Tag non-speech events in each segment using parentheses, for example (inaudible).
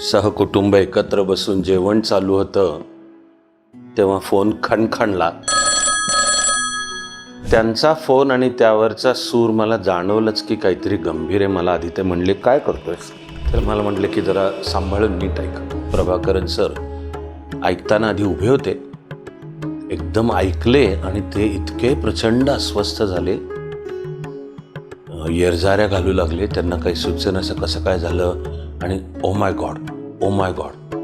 सहकुटुंब एकत्र बसून जेवण चालू होतं तेव्हा फोन खणखणला. त्यांचा फोन आणि त्यावरचा सूर मला जाणवलंच की काहीतरी गंभीर आहे. मला आधी ते म्हणले काय करतोय तर मला म्हटले की जरा सांभाळून नीट ऐक. प्रभाकरन सर ऐकताना आधी उभे होते. एकदम ऐकले आणि ते इतके प्रचंड अस्वस्थ झाले. येरजाऱ्या येरझाऱ्या घालू लागले. त्यांना काही सुचन असं कसं काय झालं? आणि oh my God oh my God.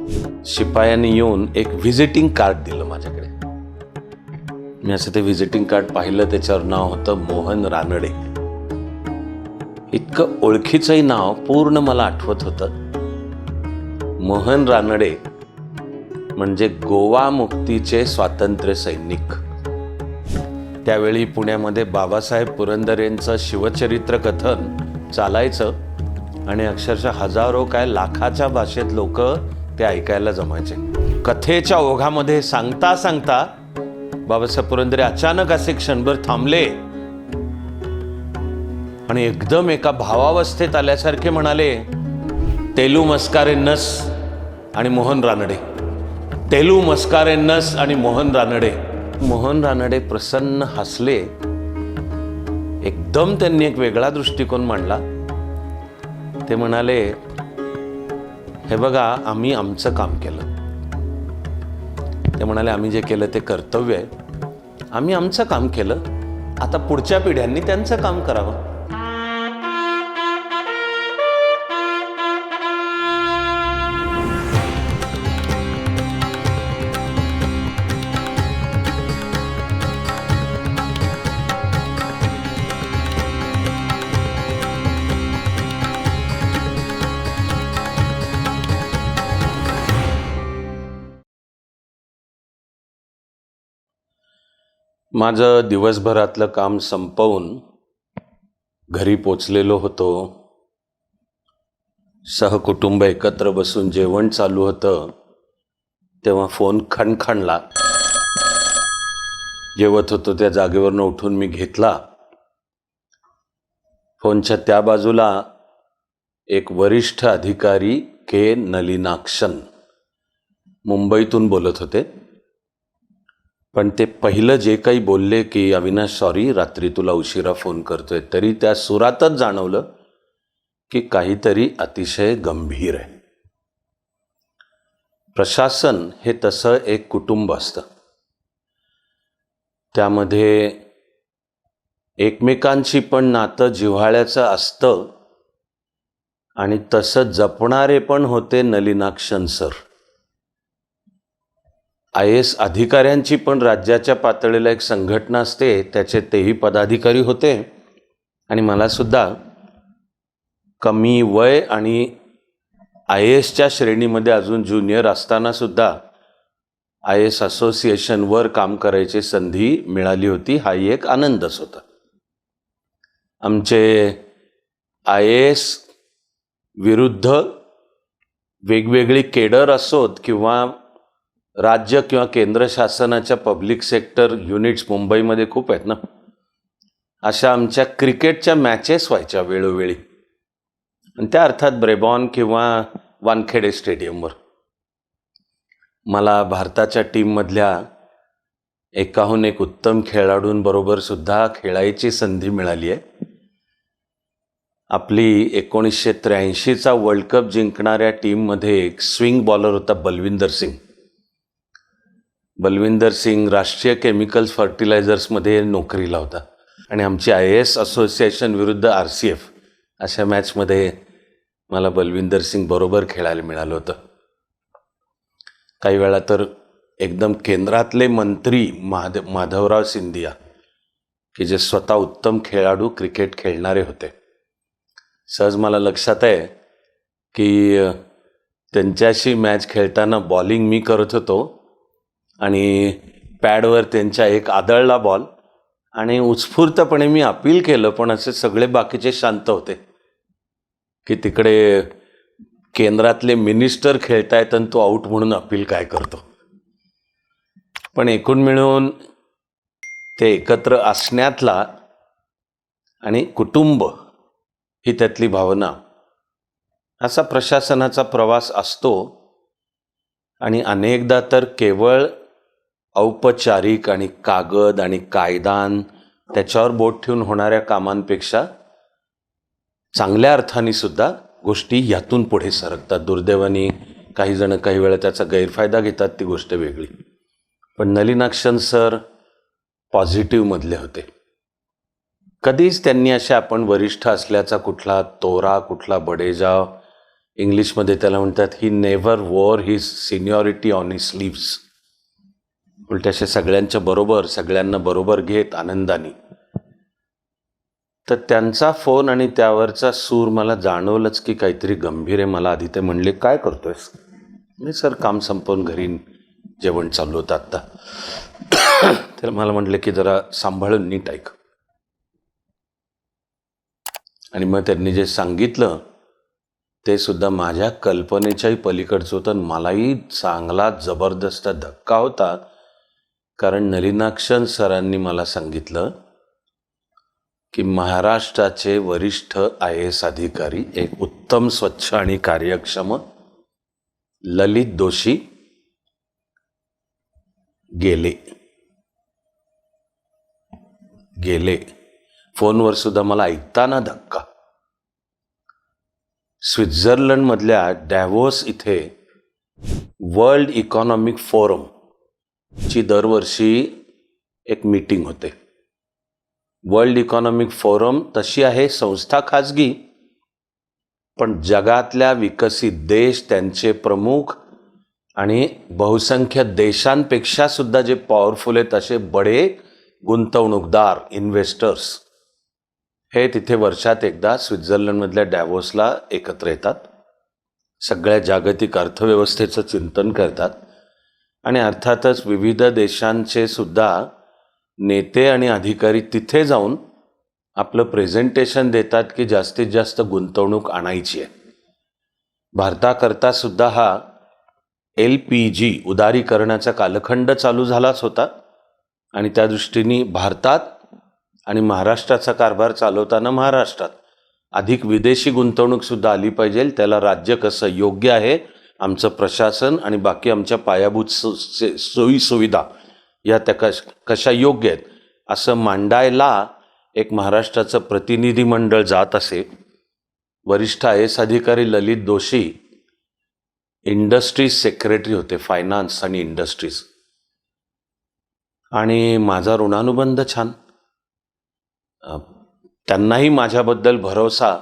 शिपायांनी येऊन एक व्हिजिटिंग कार्ड दिलं माझ्याकडे. मी असं ते व्हिजिटिंग कार्ड पाहिलं त्याच्यावर नाव होतं मोहन रानडे. इतकं ओळखीचंही नाव पूर्ण मला आठवत होतं. मोहन रानडे म्हणजे गोवा मुक्तीचे स्वातंत्र्य सैनिक. त्यावेळी पुण्यामध्ये बाबासाहेब पुरंदरेंचं शिवचरित्र कथन चालायचं आणि अक्षरशः हजारो काय लाखाच्या भाषेत लोक ते ऐकायला जमायचे. कथेच्या ओघामध्ये सांगता सांगता बाबासाहेब पुरंदरे अचानक असे क्षणभर थांबले. आणि एकदम एका भावावस्थेत आल्यासारखे म्हणाले तेलू मस्कारे नस आणि मोहन रानडे. तेलू मस्कारे नस आणि मोहन रानडे. मोहन रानडे प्रसन्न हसले. एकदम त्यांनी एक वेगळा दृष्टिकोन मांडला. ते म्हणाले हे बघा आम्ही आमचं काम केलं. ते म्हणाले आम्ही जे केलं ते कर्तव्य आहे. आम्ही आमचं काम केलं. आता पुढच्या पिढ्यांनी त्यांचं काम करावं. माझं दिवसभरातलं काम संपवून घरी पोचलेलो होतो. सहकुटुंब एकत्र बसून जेवण चालू होतं. तेव्हा फोन खणखणला. जेवत होतो त्या जागेवरनं उठून मी घेतला. फोनच्या त्या बाजूला एक वरिष्ठ अधिकारी के नलिनाक्षन मुंबईतून बोलत होते. पण ते पहिलं जे काही बोलले की अविनाश सॉरी रात्री तुला उशिरा फोन करतोय. तरी त्या सुरातच जाणवलं की काहीतरी अतिशय गंभीर आहे. प्रशासन हे तसं एक कुटुंब असतं. त्यामध्ये एकमेकांची पण नातं जिव्हाळ्याचं असतं आणि तसं जपणारे पण होते नलिनाक्षन सर. आय एस अधिकाऱ्यांची पण राज्याच्या पातळीला एक संघटना असते त्याचे तेही पदाधिकारी होते. आणि मला सुद्धा कमी वय आणि आय एसच्या श्रेणीमध्ये अजून ज्युनियर असताना सुद्धा आय एस असोसिएशनवर काम करायची संधी मिळाली होती. हाही एक आनंदच होता. आमचे आय एस विरुद्ध वेगवेगळी केडर असोत किंवा राज्य किंवा केंद्र शासनाच्या पब्लिक सेक्टर युनिट्स मुंबईमध्ये खूप आहेत ना? अशा आमच्या क्रिकेटच्या मॅचेस व्हायच्या वेळोवेळी. आणि त्या अर्थात ब्रेबॉन किंवा वानखेडे स्टेडियमवर. मला भारताच्या टीममधल्या एकाहून एक उत्तम खेळाडूंबरोबर सुद्धा खेळायची संधी मिळाली आहे. आपली एकोणीसशे त्र्याऐंशीचा वर्ल्ड कप जिंकणाऱ्या टीममध्ये एक स्विंग बॉलर होता बलविंदर सिंग. बलविंदर सिंग राष्ट्रीय केमिकल्स फर्टिलायझर्समध्ये नोकरीला होता आणि आमची आय एस असोसिएशन विरुद्ध आर सी एफ अशा मॅचमध्ये मला बलविंदर सिंग बरोबर खेळायला मिळालं होतं. काही वेळा तर एकदम केंद्रातले मंत्री माध माधवराव सिंधिया की जे स्वतः उत्तम खेळाडू क्रिकेट खेळणारे होते. सहज मला लक्षात आहे की त्यांच्याशी मॅच खेळताना बॉलिंग मी करत होतो. आणि पॅडवर त्यांच्या एक आदळला बॉल. आणि उत्स्फूर्तपणे मी अपील केलं पण असे सगळे बाकीचे शांत होते. की तिकडे केंद्रातले मिनिस्टर खेळतायत आणि तो आऊट म्हणून अपील काय करतो. पण एकूण मिळून ते एकत्र असण्यातला आणि कुटुंब ही त्यातली भावना असा प्रशासनाचा प्रवास असतो. आणि अनेकदा तर केवळ औपचारिक आणि कागद आणि कायदान त्याच्यावर बोट ठेवून होणाऱ्या कामांपेक्षा चांगल्या अर्थाने सुद्धा गोष्टी यातून पुढे सरकतात. दुर्दैवाने काही जण काही वेळा त्याचा गैरफायदा घेतात ती गोष्ट वेगळी. पण नलिनाक्षन सर पॉझिटिव्हमधले होते. कधीच त्यांनी असे आपण वरिष्ठ असल्याचा कुठला तोरा कुठला बडेजाव इंग्लिशमध्ये त्याला म्हणतात he never wore his seniority on he sleeves उलट सगळ्यांच्या बरोबर सगळ्यांना बरोबर घेत आनंदाने. तर त्यांचा फोन आणि त्यावरचा सूर मला जाणवलंच की काहीतरी गंभीर आहे. मला आधी ते म्हणले काय करतोयस? मी सर काम संपवून घरी जेवण चालू होतं आत्ता. (coughs) तर मला म्हटलं की जरा सांभाळून नीट ऐक. आणि मग त्यांनी जे सांगितलं ते सुद्धा माझ्या कल्पनेच्याही पलीकडचं होतं. मलाही चांगला जबरदस्त धक्का होता. कारण नलिनाक्षन सरांनी मला सांगितलं की महाराष्ट्राचे वरिष्ठ आय एस अधिकारी एक उत्तम स्वच्छ आणि कार्यक्षम ललित दोषी गेले. गेले. फोनवर सुद्धा मला ऐकताना धक्का. स्वित्झर्लंडमधल्या डॅव्होस इथे वर्ल्ड इकॉनॉमिक फोरम ची दरवर्षी एक मीटिंग होते. वर्ल्ड इकॉनॉमिक फोरम तशी आहे संस्था खाजगी पण जगातल्या विकसित देश त्यांचे प्रमुख आणि बहुसंख्य देशांपेक्षा सुद्धा जे पॉवरफुल आहेत असे बडे गुंतवणूकदार इन्व्हेस्टर्स हे तिथे वर्षात एकदा स्वित्झर्लंडमधल्या डॅवोसला एकत्र येतात. सगळ्या जागतिक अर्थव्यवस्थेचं चिंतन करतात. आणि अर्थातच विविध देशांचे सुद्धा नेते आणि अधिकारी तिथे जाऊन आपलं प्रेझेंटेशन देतात की जास्तीत जास्त गुंतवणूक आणायची आहे. भारताकरता सुद्धा हा एल पी जी उदारीकरणाचा कालखंड चालू झालाच होता आणि त्या दृष्टीने भारतात आणि महाराष्ट्राचा कारभार चालवताना महाराष्ट्रात अधिक विदेशी गुंतवणूकसुद्धा आली पाहिजे त्याला राज्य कसं योग्य आहे आमचं प्रशासन आणि बाकी आमच्या पायाभूत सो सोयीसुविधा या त्या कश कशा योग्य आहेत असं मांडायला एक महाराष्ट्राचं प्रतिनिधी मंडळ जात असे. वरिष्ठ आय एस अधिकारी ललित दोशी इंडस्ट्रीज सेक्रेटरी होते फायनान्स आणि इंडस्ट्रीज. आणि माझा ऋणानुबंध छान. त्यांनाही माझ्याबद्दल भरोसा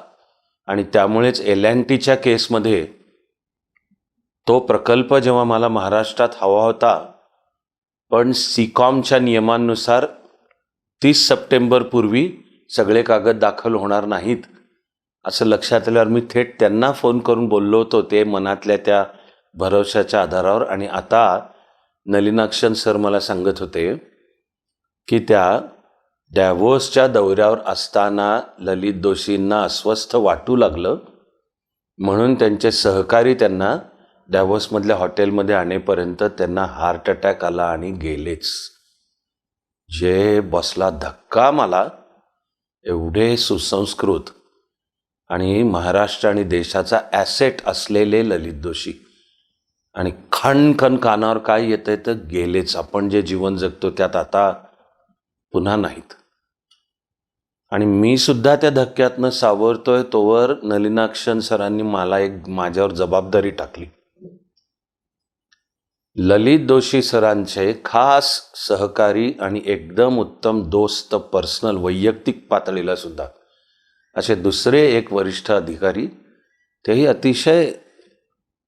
आणि त्यामुळेच एल अँड टीच्या केसमध्ये तो प्रकल्प जेव्हा मला महाराष्ट्रात हवा होता पण सीकॉमच्या नियमांनुसार तीस सप्टेंबरपूर्वी सगळे कागद दाखल होणार नाहीत असं लक्षात आल्यावर मी थेट त्यांना फोन करून बोललो होतो ते मनातल्या त्या भरवशाच्या आधारावर. आणि आता नलिनाक्षन सर मला सांगत होते की त्या डॅव्होसच्या दौऱ्यावर असताना ललित दोषींना अस्वस्थ वाटू लागलं म्हणून त्यांचे सहकारी त्यांना डॅवसमधल्या हॉटेलमध्ये आणेपर्यंत त्यांना हार्ट अटॅक आला आणि गेलेच. जे बसला धक्का मला एवढे सुसंस्कृत आणि महाराष्ट्र आणि देशाचा ॲसेट असलेले ललित दोषी आणि खण खण कानावर काय येतंय तर गेलेच. आपण जे जीवन जगतो त्यात आता पुन्हा नाहीत. आणि मी सुद्धा त्या धक्क्यातनं सावरतोय तोवर नलिनाक्षन सरांनी मला एक माझ्यावर जबाबदारी टाकली. ललित दोषी सरांचे खास सहकारी आणि एकदम उत्तम दोस्त पर्सनल वैयक्तिक पातळीला सुद्धा. असे दुसरे एक वरिष्ठ अधिकारी तेही अतिशय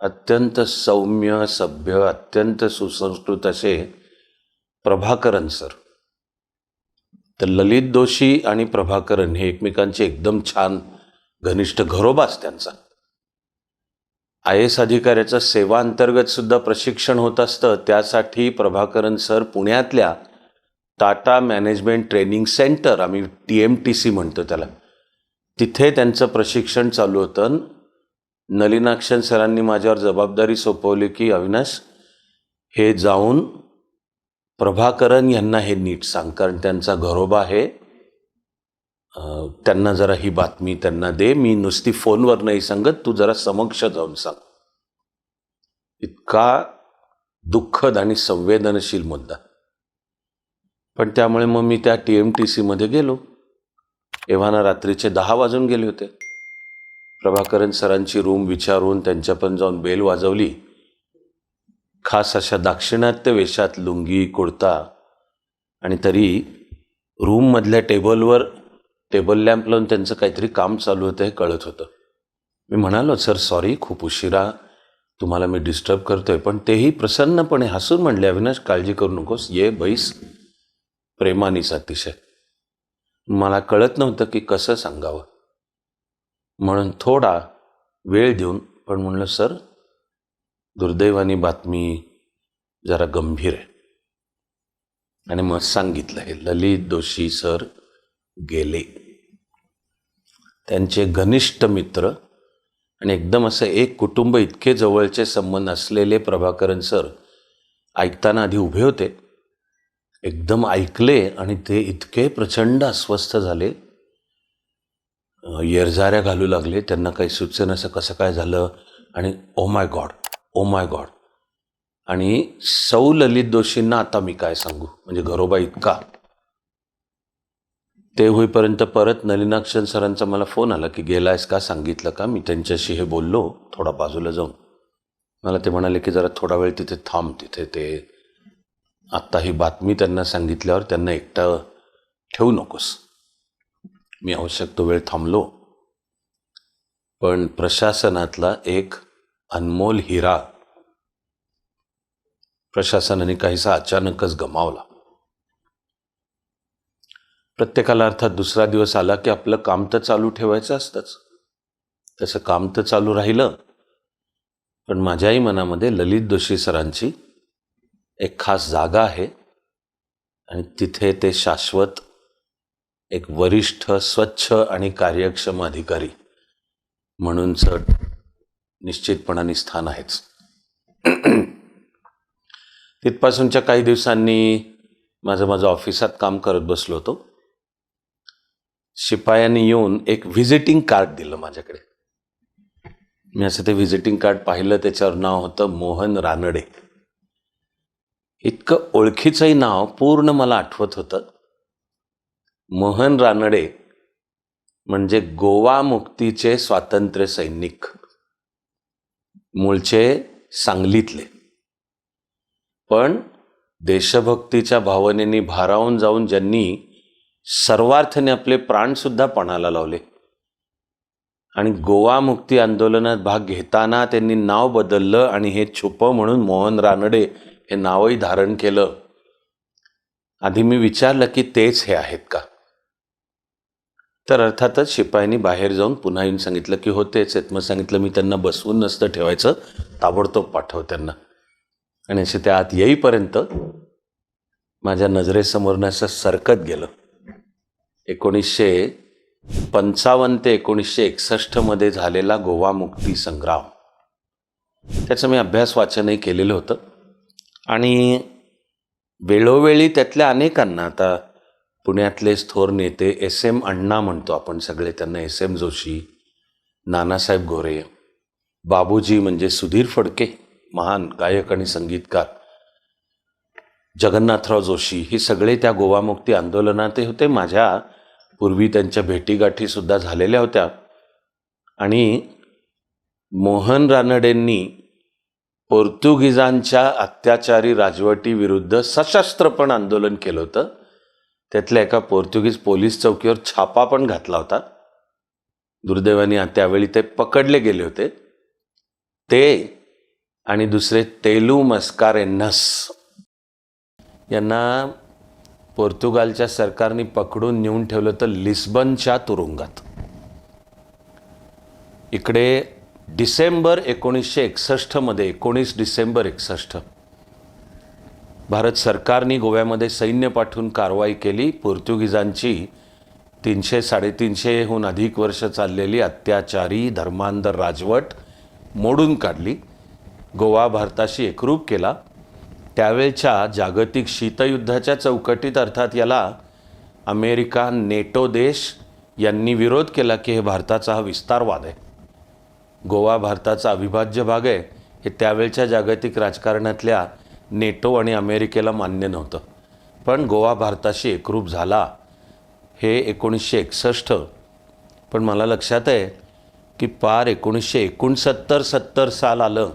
अत्यंत सौम्य सभ्य अत्यंत सुसंस्कृत असे प्रभाकरन सर. तर ललित दोशी आणि प्रभाकरन हे एकमेकांचे एकदम छान घनिष्ठ घरोबाच त्यांचा आय एस अधिकाऱ्याचं सेवा अंतर्गतसुद्धा प्रशिक्षण होत असतं. त्यासाठी प्रभाकरन सर पुण्यातल्या टाटा मॅनेजमेंट ट्रेनिंग सेंटर आम्ही टी एम टी सी म्हणतो त्याला. तिथे त्यांचं प्रशिक्षण चालू होतं. नलिनाक्षन सरांनी माझ्यावर जबाबदारी सोपवली की अविनाश हे जाऊन प्रभाकरन यांना हे नीट सांग कारण त्यांचा घरोबा आहे. त्यांना जरा ही बातमी त्यांना दे. मी नुसती फोनवर नाही सांगत. तू जरा समक्ष जाऊन सांग. इतका दुःखद आणि संवेदनशील मुद्दा. पण त्यामुळे मग मी त्या टी एम टी सीमध्ये गेलो. एव्हाना रात्रीचे दहा वाजून गेले होते. प्रभाकरन सरांची रूम विचारून त्यांच्या पण जाऊन बेल वाजवली. खास अशा दाक्षिणात्य वेशात लुंगी कुर्ता आणि तरी रूममधल्या टेबलवर टेबल लॅम्प लावून त्यांचं काहीतरी काम चालू होतं हे कळत होतं. मी म्हणालो सर सॉरी खूप उशिरा. तुम्हाला मी डिस्टर्ब करतोय पण तेही प्रसन्नपणे हसून म्हणले अविनाश काळजी करू नकोस. ये बैस. प्रेमानीच अतिशय. मला कळत नव्हतं की कसं सांगावं. म्हणून थोडा वेळ देऊन पण म्हणलं सर दुर्दैवानी बातमी जरा गंभीर आहे. आणि मग सांगितलं हे ललित दोषी सर गेले. त्यांचे घनिष्ठ मित्र आणि एकदम असं एक कुटुंब इतके जवळचे संबंध असलेले प्रभाकरन सर ऐकताना आधी उभे होते. एकदम ऐकले आणि ते इतके प्रचंड अस्वस्थ झाले. येरझाऱ्या घालू लागले. त्यांना काही सुचन असं कसं काय झालं? आणि oh my God oh my God. आणि सौ ललित दोषींना आता मी काय सांगू? म्हणजे घरोबा इतका. ते होईपर्यंत परत नलिनाक्षन सरांचा मला फोन आला की गेलायस का सांगितलं का? मी त्यांच्याशी हे बोललो थोडा बाजूला जाऊन. मला ते म्हणाले की जरा थोडा वेळ तिथे थांब तिथे ते. आत्ता ही बातमी त्यांना सांगितल्यावर त्यांना एकटं ठेवू नकोस. मी आवश्यक तो वेळ थांबलो. पण प्रशासनातला एक अनमोल हिरा प्रशासनाने काहीसा अचानकच गमावला. प्रत्येकाला अर्थात दुसरा दिवस आला की आपलं काम तर चालू ठेवायचं असतंच. तसं काम तर चालू राहिलं. पण माझ्याही मनामध्ये ललित जोशी सरांची एक खास जागा आहे. आणि तिथे ते शाश्वत एक वरिष्ठ स्वच्छ आणि कार्यक्षम अधिकारी म्हणून सर निश्चितपणाने स्थान आहेच. तिथपासूनच्या काही दिवसांनी माझं माझं ऑफिसात काम करत बसलो होतो. शिपायांनी येऊन एक व्हिजिटिंग कार्ड दिलं माझ्याकडे. मी असं ते व्हिजिटिंग कार्ड पाहिलं त्याच्यावर नाव होतं मोहन रानडे. इतकं ओळखीचंही नाव पूर्ण मला आठवत होतं. मोहन रानडे म्हणजे गोवा मुक्तीचे स्वातंत्र्य सैनिक. मूळचे सांगलीतले. पण देशभक्तीच्या भावनेने भारावून जाऊन ज्यांनी सर्वार्थाने आपले प्राणसुद्धा पणाला लावले. आणि गोवा मुक्ती आंदोलनात भाग घेताना त्यांनी नाव बदललं आणि हे छुपं म्हणून मोहन रानडे हे नावही धारण केलं. आधी मी विचारलं की तेच हे आहेत का? तर अर्थातच शिपायांनी बाहेर जाऊन पुन्हा येऊन सांगितलं की हो तेच आहेत. मग सांगितलं मी त्यांना बसवून नसतं ठेवायचं ताबडतोब पाठव त्यांना. आणि असे त्या आत येईपर्यंत माझ्या नजरेसमोरनं असं सरकत गेलं. एकोणीसशे पंचावन्न ते एकोणीसशे एकसष्टमध्ये झालेला गोवा मुक्ती संग्राम. त्याचं मी अभ्यास वाचनही केलेलं होतं. आणि वेळोवेळी त्यातल्या अनेकांना आता पुण्यातलेच थोर नेते एस एम अण्णा म्हणतो आपण सगळे त्यांना एस एम जोशी नानासाहेब गोरे बाबूजी म्हणजे सुधीर फडके महान गायक आणि संगीतकार जगन्नाथराव जोशी हे सगळे त्या गोवामुक्ती आंदोलनात होते. माझ्या पूर्वी त्यांच्या भेटीगाठीसुद्धा झालेल्या होत्या. आणि मोहन रानडेंनी पोर्तुगीजांच्या अत्याचारी राजवटीविरुद्ध सशस्त्रपण आंदोलन केलं होतं. त्यातल्या एका पोर्तुगीज पोलीस चौकीवर छापा पण घातला होता. दुर्दैवाने त्यावेळी ते पकडले गेले होते. ते आणि दुसरे तेलू मस्कारेन्नस यांना पोर्तुगालच्या सरकारने पकडून नेऊन ठेवलं तर लिस्बनच्या तुरुंगात. इकडे डिसेंबर एकोणीसशे एकसष्टमध्ये एकोणीस डिसेंबर एकसष्ट भारत सरकारने गोव्यामध्ये सैन्य पाठवून कारवाई केली. पोर्तुगीजांची तीनशे साडेतीनशेहून अधिक वर्ष चाललेली अत्याचारी धर्मांधर राजवट मोडून काढली. गोवा भारताशी एकरूप केला. त्यावेळच्या जागतिक शीतयुद्धाच्या चौकटीत अर्थात याला अमेरिका नेटो देश यांनी विरोध केला की हे भारताचा हा विस्तारवाद आहे. गोवा भारताचा अविभाज्य भाग आहे. हे त्यावेळच्या जागतिक राजकारणातल्या नेटो आणि अमेरिकेला मान्य नव्हतं. पण गोवा भारताशी एकरूप झाला. हे एकोणीसशे एकसष्ट. पण मला लक्षात आहे की पार एकोणीसशे एकोणसत्तर सत्तर साल आलं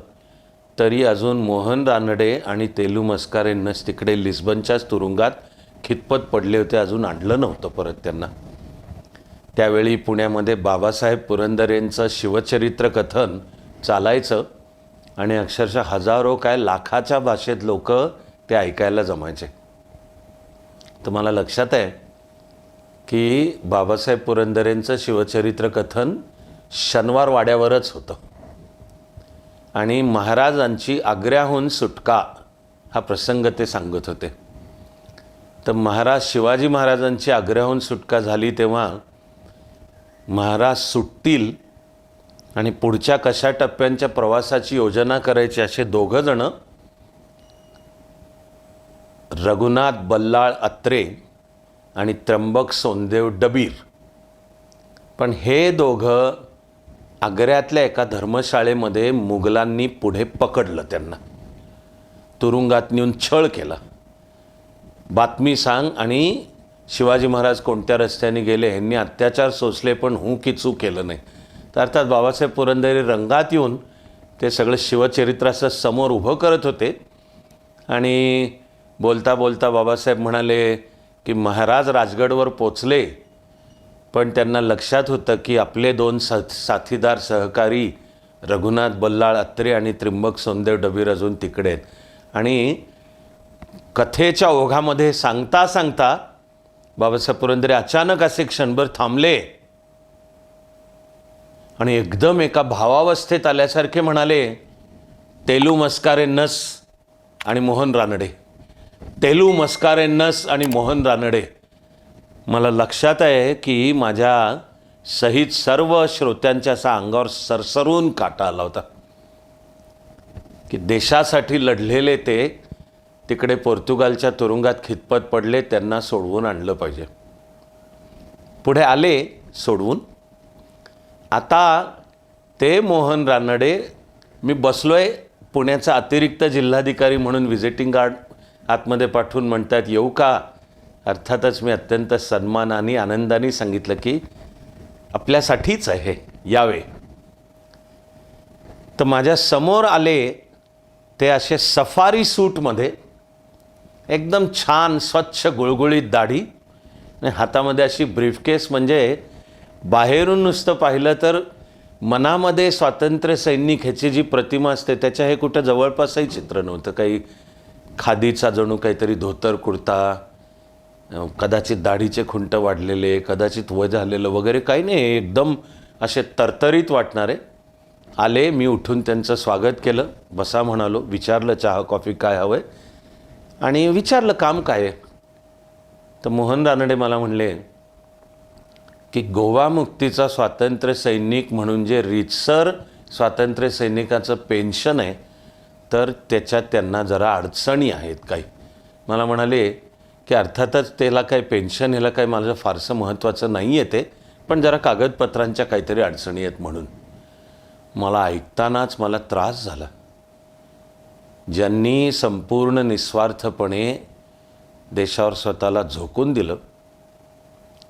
तरी अजून मोहन रानडे आणि तेलू मस्कारेंनाच तिकडे लिस्बनच्याच तुरुंगात खितपत पडले होते अजून आणलं नव्हतं परत त्यांना. त्यावेळी पुण्यामध्ये बाबासाहेब पुरंदरेंचं शिवचरित्र कथन चालायचं आणि अक्षरशः हजारो काय लाखाच्या भाषेत लोक ते ऐकायला जमायचे. तर मला लक्षात आहे की बाबासाहेब पुरंदरेंचं शिवचरित्र कथन शनिवार वाड्यावरच होतं. आणि महाराजांची आग्र्याहून सुटका हा प्रसंग ते सांगत होते. तर महाराज शिवाजी महाराजांची आग्र्याहून सुटका झाली तेव्हा महाराज सुटतील आणि पुढच्या कशा टप्प्यांच्या प्रवासाची योजना करायची असे दोघंजणं रघुनाथ बल्लाळ अत्रे आणि त्र्यंबक सोनदेव डबीर. पण हे दोघं आग्र्यातल्या एका धर्मशाळेमध्ये मुघलांनी पुढे पकडलं त्यांना. तुरुंगात नेऊन छळ केला. बातमी सांग आणि शिवाजी महाराज कोणत्या रस्त्याने गेले ह्यांनी अत्याचार सोसले पण हू की चू केलं नाही. तर अर्थात बाबासाहेब पुरंदरे रंगात येऊन ते सगळं शिवचरित्राचं समोर उभं करत होते. आणि बोलता बोलता बाबासाहेब म्हणाले की महाराज राजगडवर पोचले. पण त्यांना लक्षात होतं की आपले दोन सा साथीदार सहकारी रघुनाथ बल्लाळ अत्रे आणि त्रिंबक सोनदेव डबीर अजून तिकडे आहेत. आणि कथेच्या ओघामध्ये सांगता सांगता बाबासाहेब पुरंदरे अचानक असे क्षणभर थांबले. आणि एकदम एका भावावस्थेत आल्यासारखे म्हणाले तेलू मस्कारे नस आणि मोहन रानडे. तेलू मस्कारे नस आणि मोहन रानडे. मला लक्षात आहे की माझ्या सहित सर्व श्रोत्यांच्या असा अंगावर सरसरून काटा आला होता. की देशासाठी लढलेले ते तिकडे पोर्तुगालच्या तुरुंगात खितपत पडले त्यांना सोडवून आणलं पाहिजे. पुढे आले सोडवून. आता ते मोहन रानडे मी बसलोय पुण्याचा अतिरिक्त जिल्हाधिकारी म्हणून व्हिजिटिंग गार्ड आतमध्ये पाठवून म्हणतात येऊ का? अर्थातच मी अत्यंत सन्मानाने आनंदाने सांगितलं की आपल्यासाठीच आहे यावे. तर माझ्यासमोर आले ते असे सफारी सूटमध्ये एकदम छान स्वच्छ गुळगुळीत दाढी आणि हातामध्ये अशी ब्रीफकेस म्हणजे बाहेरून नुसतं पाहिलं तर मनामध्ये स्वातंत्र्य सैनिक ह्याची जी प्रतिमा असते त्याच्या हे कुठं जवळपासही चित्र नव्हतं. काही खादीचा जणू काहीतरी धोतर कुर्ता कदाचित दाढीचे खुंट वाढलेले कदाचित वय झालेलं वगैरे काही नाही एकदम असे तरतरीत वाटणारे. आले मी उठून त्यांचं स्वागत केलं. बसा म्हणालो विचारलं चहा कॉफी काय हवं आहे आणि विचारलं काम काय? आहे तर मोहन रानडे मला म्हणले की गोवा मुक्तीचा स्वातंत्र्य सैनिक म्हणून जे रीतसर स्वातंत्र्य सैनिकाचं पेन्शन आहे तर त्याच्यात त्यांना जरा अडचणी आहेत काही. मला म्हणाले की अर्थातच त्याला काही पेन्शन ह्याला काही माझं फारसं महत्त्वाचं नाही आहे ते पण जरा कागदपत्रांच्या काहीतरी अडचणी आहेत म्हणून. मला ऐकतानाच मला त्रास झाला. ज्यांनी संपूर्ण निस्वार्थपणे देशावर स्वतःला झोकून दिलं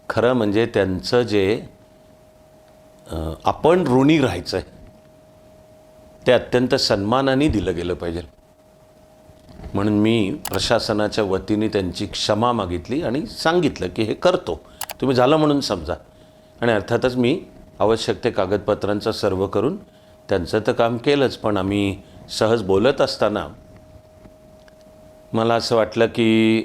खरं म्हणजे त्यांचं जे आपण ऋणी राहायचं आहे ते अत्यंत सन्मानाने दिलं गेलं पाहिजे. म्हणून मी प्रशासनाच्या वतीने त्यांची क्षमा मागितली आणि सांगितलं की हे करतो. तुम्ही झालं म्हणून समजा. आणि अर्थातच मी आवश्यक ते कागदपत्रांचं सर्व करून त्यांचं तर काम केलंच पण आम्ही सहज बोलत असताना मला असं वाटलं की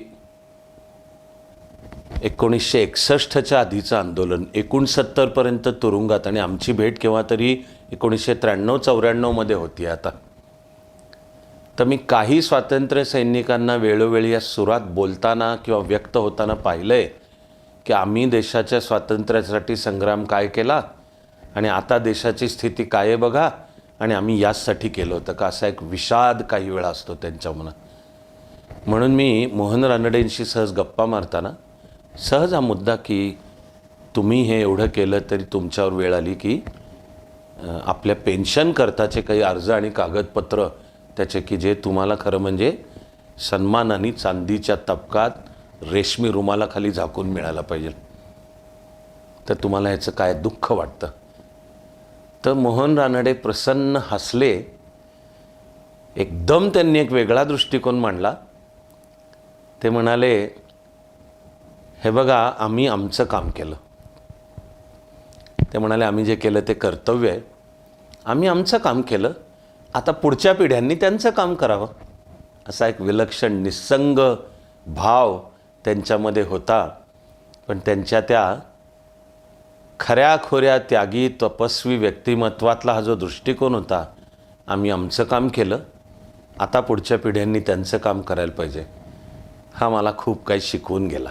एकोणीसशे एकसष्टच्या आधीचं आंदोलन एकोणसत्तरपर्यंत तुरुंगात आणि आमची भेट केव्हा तरी एकोणीसशे त्र्याण्णव चौऱ्याण्णवमध्ये होती आता. तर मी काही स्वातंत्र्य सैनिकांना वेळोवेळी या सुरात बोलताना किंवा व्यक्त होताना पाहिलं आहे की आम्ही देशाच्या स्वातंत्र्यासाठी संग्राम काय केला आणि आता देशाची स्थिती काय आहे बघा. आणि आम्ही याचसाठी केलं होतं का? असा एक विषाद काही वेळा असतो त्यांच्या मनात. म्हणून मी मोहन रानडेंशी सहज गप्पा मारताना सहज हा मुद्दा की तुम्ही हे एवढं केलं तरी तुमच्यावर वेळ आली की आपल्या पेन्शन करताचे काही अर्ज आणि कागदपत्र त्याचे की जे तुम्हाला खरं म्हणजे सन्मानाने चांदीच्या तबकात रेशमी रुमालाखाली झाकून मिळायला पाहिजे. तर तुम्हाला ह्याचं काय दुःख वाटतं? तर मोहन रानडे प्रसन्न हसले. एकदम त्यांनी एक वेगळा दृष्टिकोन मांडला. ते म्हणाले हे बघा आम्ही आमचं काम केलं. ते म्हणाले आम्ही जे केलं ते कर्तव्य आहे. आम्ही आमचं काम केलं. आता पुढच्या पिढ्यांनी त्यांचं काम करावं. असा एक विलक्षण निसंग भाव त्यांच्यामध्ये होता. पण त्यांच्या त्या खऱ्या खोऱ्या त्यागी तपस्वी व्यक्तिमत्वातला हा जो दृष्टिकोन होता आम्ही आमचं काम केलं. आता पुढच्या पिढ्यांनी त्यांचं काम करायला पाहिजे. हा मला खूप काही शिकवून गेला.